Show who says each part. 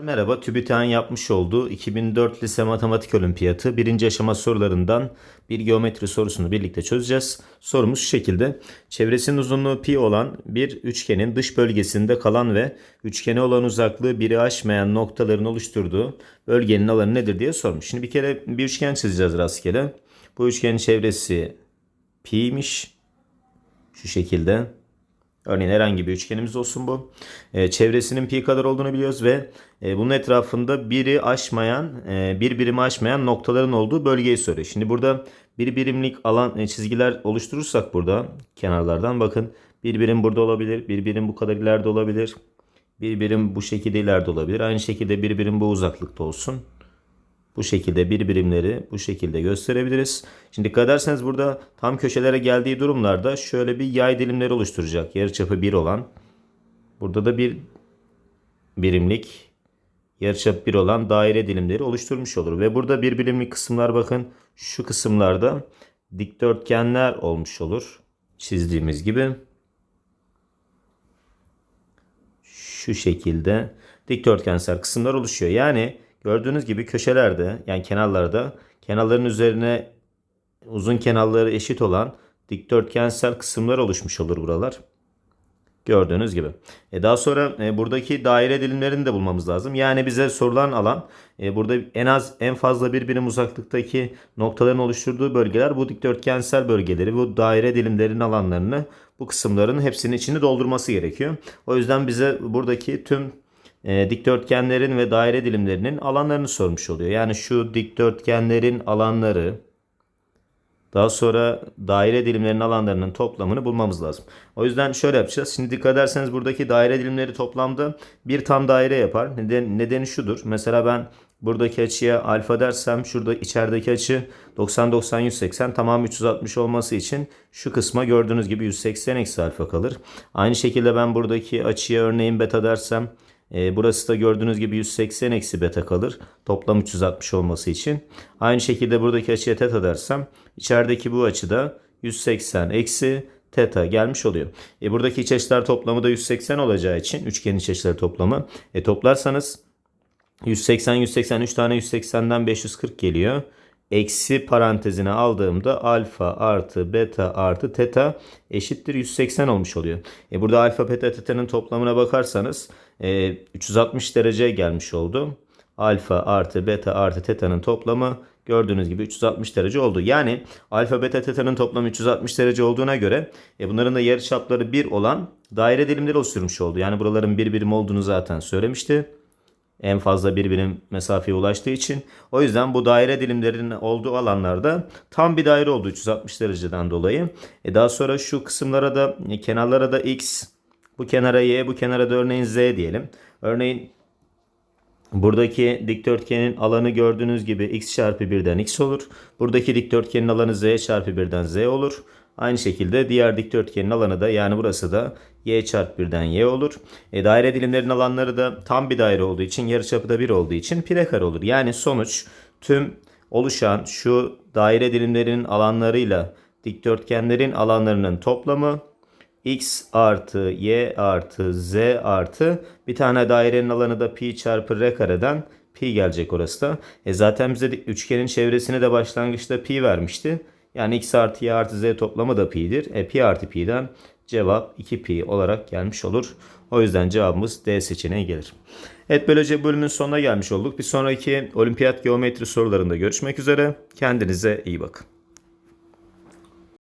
Speaker 1: Merhaba, TÜBİTAK'ın yapmış olduğu 2004 Lise Matematik Olimpiyatı birinci aşama sorularından bir geometri sorusunu birlikte çözeceğiz. Sorumuz şu şekilde. Çevresinin uzunluğu pi olan bir üçgenin dış bölgesinde kalan ve üçgene olan uzaklığı biri aşmayan noktaların oluşturduğu bölgenin alanı nedir diye sormuş. Şimdi bir kere bir üçgen çizeceğiz rastgele. Bu üçgenin çevresi pi'ymiş. Şu şekilde. Örneğin herhangi bir üçgenimiz olsun bu. Ee, çevresinin pi kadar olduğunu biliyoruz ve e, bunun etrafında biri aşmayan, e, bir birimi aşmayan noktaların olduğu bölgeyi soruyor. Şimdi burada bir birimlik alan e, çizgiler oluşturursak burada kenarlardan bakın. Bir birim burada olabilir, bir birim bu kadar ileride olabilir. Bir birim bu şekilde ileride olabilir. Aynı şekilde bir birim bu uzaklıkta olsun. Bu şekilde bir birimleri bu şekilde gösterebiliriz. Şimdi dikkat ederseniz burada tam köşelere geldiği durumlarda şöyle bir yay dilimleri oluşturacak. Yarıçapı 1 olan. Burada da bir birimlik yarıçapı 1 olan daire dilimleri oluşturmuş olur. Ve burada bir birimlik kısımlar bakın şu kısımlarda dikdörtgenler olmuş olur. Çizdiğimiz gibi. Şu şekilde dikdörtgensel kısımlar oluşuyor. Yani Gördüğünüz gibi köşelerde yani kenarlarda kenarların üzerine uzun kenarları eşit olan dikdörtgensel kısımlar oluşmuş olur buralar. Gördüğünüz gibi. E daha sonra e, buradaki daire dilimlerini de bulmamız lazım. Yani bize sorulan alan e, burada en az en fazla bir birim uzaklıktaki noktaların oluşturduğu bölgeler bu dikdörtgensel bölgeleri, bu daire dilimlerinin alanlarını bu kısımların hepsinin içini doldurması gerekiyor. O yüzden bize buradaki tüm e, dikdörtgenlerin ve daire dilimlerinin alanlarını sormuş oluyor. Yani şu dikdörtgenlerin alanları daha sonra daire dilimlerinin alanlarının toplamını bulmamız lazım. O yüzden şöyle yapacağız. Şimdi dikkat ederseniz buradaki daire dilimleri toplamda bir tam daire yapar. Neden, nedeni şudur. Mesela ben buradaki açıya alfa dersem şurada içerideki açı 90 90 180 tamam 360 olması için şu kısma gördüğünüz gibi 180 eksi alfa kalır. Aynı şekilde ben buradaki açıya örneğin beta dersem e, burası da gördüğünüz gibi 180 eksi beta kalır. Toplam 360 olması için. Aynı şekilde buradaki açıya teta dersem içerideki bu açıda 180 eksi teta gelmiş oluyor. E, buradaki iç açılar toplamı da 180 olacağı için üçgenin iç açıları toplamı. E, toplarsanız 180 180 3 tane 180'den 540 geliyor eksi parantezine aldığımda alfa artı beta artı teta eşittir 180 olmuş oluyor. E burada alfa beta teta'nın toplamına bakarsanız e, 360 derece gelmiş oldu. Alfa artı beta artı teta'nın toplamı gördüğünüz gibi 360 derece oldu. Yani alfa beta teta'nın toplamı 360 derece olduğuna göre e, bunların da yarıçapları 1 olan daire dilimleri oluşturmuş oldu. Yani buraların bir birim olduğunu zaten söylemişti en fazla bir birim mesafeye ulaştığı için. O yüzden bu daire dilimlerinin olduğu alanlarda tam bir daire oldu 360 dereceden dolayı. E daha sonra şu kısımlara da e, kenarlara da x, bu kenara y, bu kenara da örneğin z diyelim. Örneğin Buradaki dikdörtgenin alanı gördüğünüz gibi x çarpı 1'den x olur. Buradaki dikdörtgenin alanı z çarpı 1'den z olur. Aynı şekilde diğer dikdörtgenin alanı da yani burası da y çarpı 1'den y olur. E, daire dilimlerin alanları da tam bir daire olduğu için yarıçapı da 1 olduğu için pi kare olur. Yani sonuç tüm oluşan şu daire dilimlerinin alanlarıyla dikdörtgenlerin alanlarının toplamı x artı y artı z artı bir tane dairenin alanı da pi çarpı r kareden pi gelecek orası da. E zaten bize üçgenin çevresini de başlangıçta pi vermişti. Yani x artı y artı z toplamı da pi'dir. E pi artı pi'den cevap 2 pi olarak gelmiş olur. O yüzden cevabımız D seçeneği gelir. Evet böylece bölümün sonuna gelmiş olduk. Bir sonraki olimpiyat geometri sorularında görüşmek üzere. Kendinize iyi bakın.